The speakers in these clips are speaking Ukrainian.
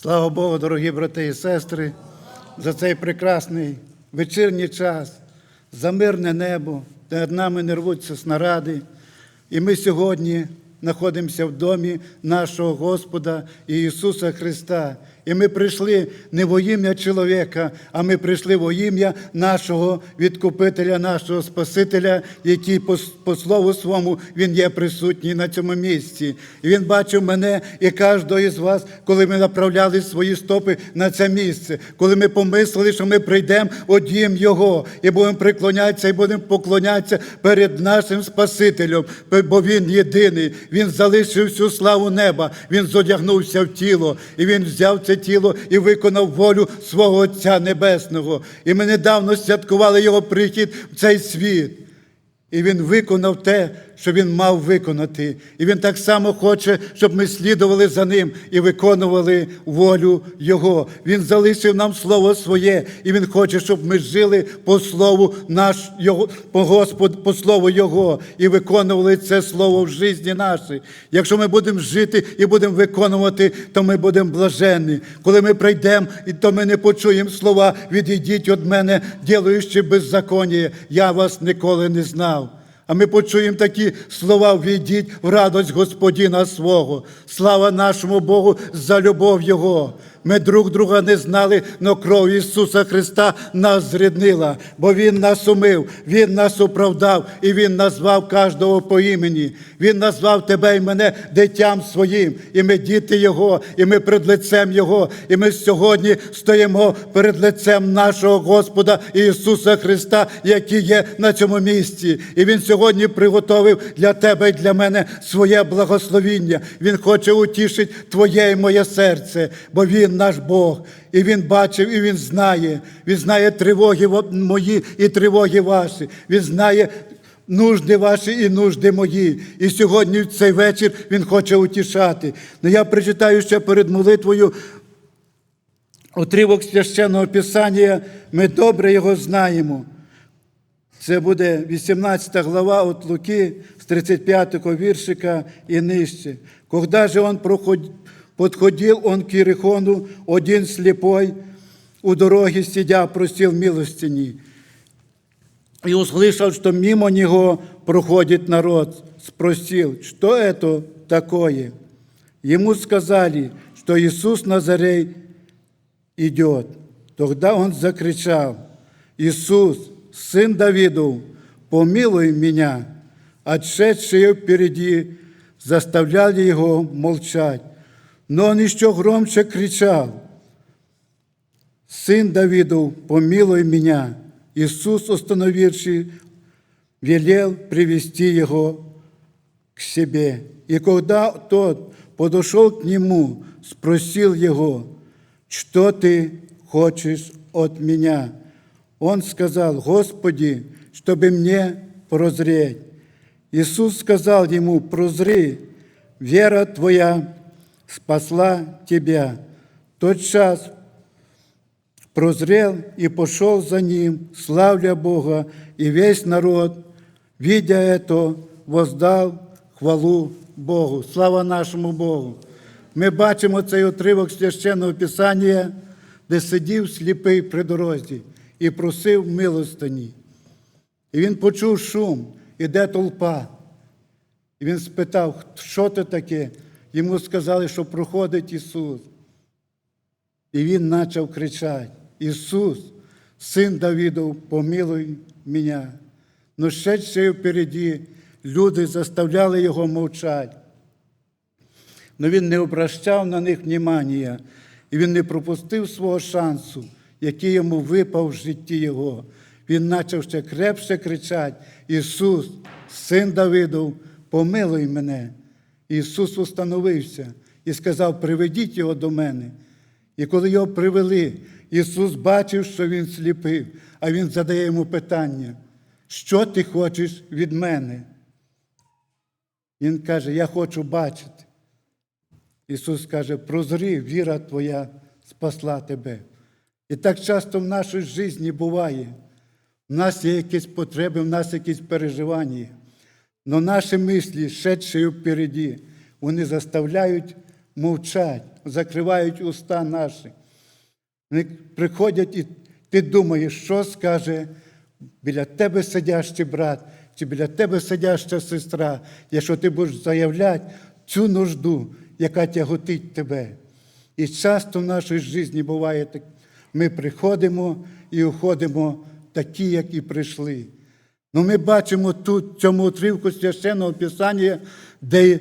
Слава Богу, дорогі брати і сестри, за цей прекрасний вечірній час, за мирне небо, де над нами не рвуться снаради. І ми сьогодні знаходимося в домі нашого Господа Ісуса Христа. І ми прийшли не во ім'я чоловіка, а ми прийшли во ім'я нашого відкупителя, нашого Спасителя, який по, по слову своєму Він є присутній на цьому місці. І Він бачив мене і кожного із вас, коли ми направляли свої стопи на це місце, коли ми помислили, що ми прийдемо одім Його і будемо приклонятися, і будемо поклонятися перед нашим Спасителем, бо Він єдиний. Він залишив всю славу неба, Він зодягнувся в тіло, і Він взяв це тіло і виконав волю свого Отця Небесного. І ми недавно святкували Його прихід в цей світ. І він виконав те, що він мав виконати. І він так само хоче, щоб ми слідували за ним і виконували волю Його. Він залишив нам слово своє, і Він хоче, щоб ми жили по слову наш, Його, по Господу, по слову Його, і виконували це слово в житті нашій. Якщо ми будемо жити і будемо виконувати, то ми будемо блаженні. Коли ми прийдемо, то ми не почуємо слова відійдіть від мене, ділаючи беззаконня. Я вас ніколи не знав. А ми почуємо такі слова: війдіть в радость Господіна свого. Слава нашому Богу за любов Його. Ми друг друга не знали, но кров Ісуса Христа нас зріднила, бо Він нас умив, Він нас оправдав і Він назвав кожного по імені. Він назвав тебе і мене дитям своїм, і ми діти Його, і ми перед лицем Його, і ми сьогодні стоїмо перед лицем нашого Господа Ісуса Христа, який є на цьому місці. І Він сьогодні приготовив для тебе і для мене своє благословіння. Він хоче утішити твоє і моє серце, бо Він наш Бог. І Він бачив, і Він знає. Він знає тривоги мої і тривоги ваші. Він знає. Нужди ваші і нужди мої. І сьогодні в цей вечір Він хоче утішати. Ну я прочитаю ще перед молитвою Отривок священного Писання, ми добре його знаємо. Це буде 18 глава от Луки з 35 віршика і нижче. Когда же он проход- подходил он к Иерихону, один слепой у дороге сидя просил милостыни. И услышал, что мимо него проходит народ, спросил, что это такое? Ему сказали, что Иисус Назарей идет. Тогда он закричал, Иисус, сын Давидов, помилуй меня. Отшедшие впереди заставляли его молчать. Но он еще громче кричал, Сын Давидов, помилуй меня. Иисус, остановивший, велел привести его к себе. И когда тот подошел к нему, спросил его, что ты хочешь от меня? Он сказал, Господи, чтобы мне прозреть. Иисус сказал ему, прозри, вера твоя спасла тебя. Тот час прозрел и пошел за ним, славля Бога, и весь народ, видя это, воздал хвалу Богу. Слава нашому Богу! Ми бачимо цей отривок священного Писання, де сидів сліпий при дорозі і просив милостині. І він почув шум, іде толпа. І він спитав, що це таке? Йому сказали, що проходить Ісус. І він почав кричати: Ісус, син Давидов, помилуй мене. Но ще ще впереді люди заставляли його мовчати. Но він не обращав на них внимання, і він не пропустив свого шансу, який йому випав в житті його. Він почав ще крепше кричати: Ісус, син Давидов, помилуй мене. Ісус установився і сказав: Приведіть його до мене. І коли його привели, Ісус бачив, що він сліпив, а Він задає йому питання: що ти хочеш від мене? Він каже: Я хочу бачити. Ісус каже, прозри, віра Твоя спасла тебе. І так часто в нашій житті буває. У нас є якісь потреби, в нас якісь переживання. Но наші мислі, шедші впереді, вони заставляють мовчати. закривають уста наші. Вони приходять і ти думаєш, що скаже біля тебе сидящий брат, чи біля тебе сидяща сестра, якщо ти будеш заявляти цю нужду, яка тяготить тебе. І часто в нашій житті буває так, ми приходимо і уходимо такі, як і прийшли. Ну, ми бачимо тут в цьому уривку священного Писання, де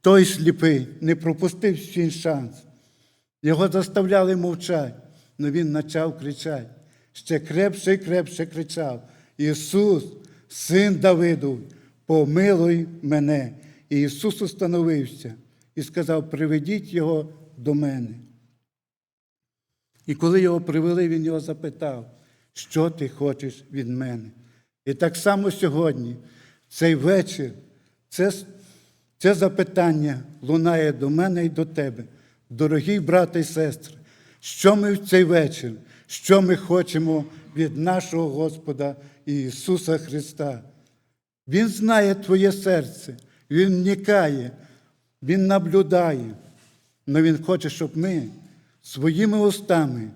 той сліпий не пропустив свій шанс. Його заставляли мовчати, але він почав кричати. Ще крепше і крепше кричав: Ісус, син Давидов, помилуй мене. І Ісус установився і сказав: Приведіть його до мене. І коли його привели, він його запитав, що ти хочеш від мене. І так само сьогодні, цей вечір, це, це запитання лунає до мене і до тебе, дорогі брати і сестри, що ми в цей вечір, що ми хочемо від нашого Господа Ісуса Христа. Він знає твоє серце, Він вникає, Він наблюдає, але Він хоче, щоб ми своїми устами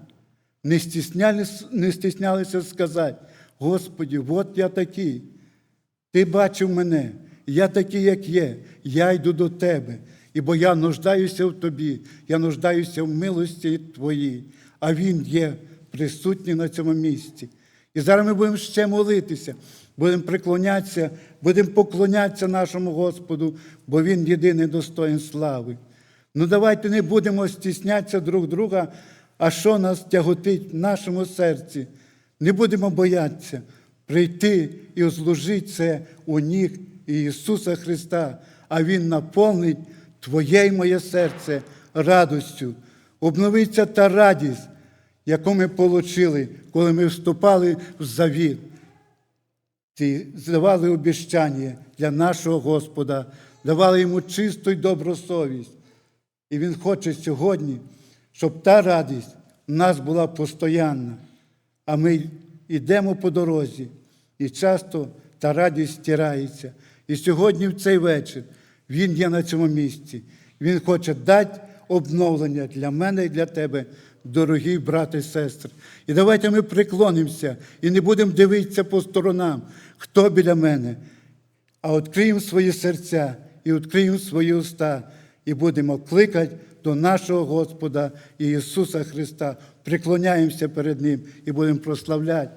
не стіснялися, не стіснялися сказати, Господі, от я такий. Ти бачив мене, я такий, як є, я йду до тебе, ібо я нуждаюся в тобі, я нуждаюся в милості твоїй, а Він є присутній на цьому місці. І зараз ми будемо ще молитися, будемо приклонятися, будемо поклонятися нашому Господу, бо Він єдиний достоїн слави. Ну давайте не будемо стіснятися друг друга, а що нас тяготить в нашому серці. Не будемо боятися прийти і служити це у ніг Ісуса Христа, а Він наповнить Твоє і моє серце радостю. Обновиться та радість, яку ми отримали, коли ми вступали в завіт. Ті давали обіщання для нашого Господа, давали йому чисту й добру совість. І Він хоче сьогодні, щоб та радість в нас була постоянна. А ми йдемо по дорозі, і часто та радість стирається. І сьогодні, в цей вечір, Він є на цьому місці. Він хоче дати обновлення для мене і для тебе, дорогі брати і сестри. І давайте ми приклонимося і не будемо дивитися по сторонам, хто біля мене, а відкриємо свої серця і відкриємо свої уста, і будемо кликати до нашого Господа Ісуса Христа, приклоняємося перед Ним і будемо прославляти